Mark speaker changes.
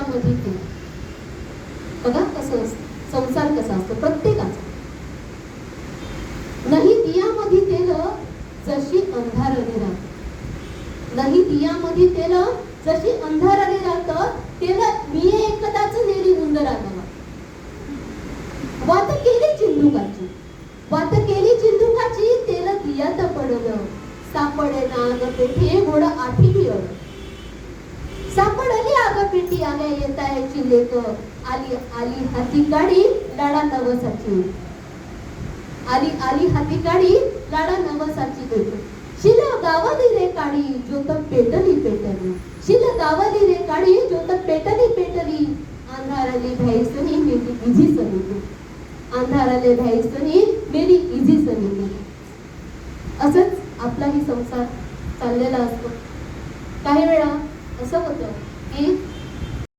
Speaker 1: दियामध्ये तू. बघा कसं असतं संसार कसा असतो प्रत्येकाचा. नाही दियामध्ये तेल जशी अंधारले राहत. नाही दियामध्ये तेल जशी अंधारले राहत तेल मी एकदाच नेली उंदराला वात केली चिंदुकाची. वात केली चिंदुकाची तेल दियात पडलं. सापडे ना अग पेठी घोड आठी पिळ आल्या येता याची लेक आली आली हाती काढी लाडा नवसाची. आली आली हाती काढी लाडा नवसाची. पेट शिल गावाली रे काढी ज्योत पेटली पेटली. शिल गावाली रे काढी ज्योत पेटली पेटली. अंधाराली भैसनी मेरी इझी सनी अंधाराले भैसनी मेरी इझी सनी असंच आपलाही संसार चाललेला असतो. काही वेळा असं होतं की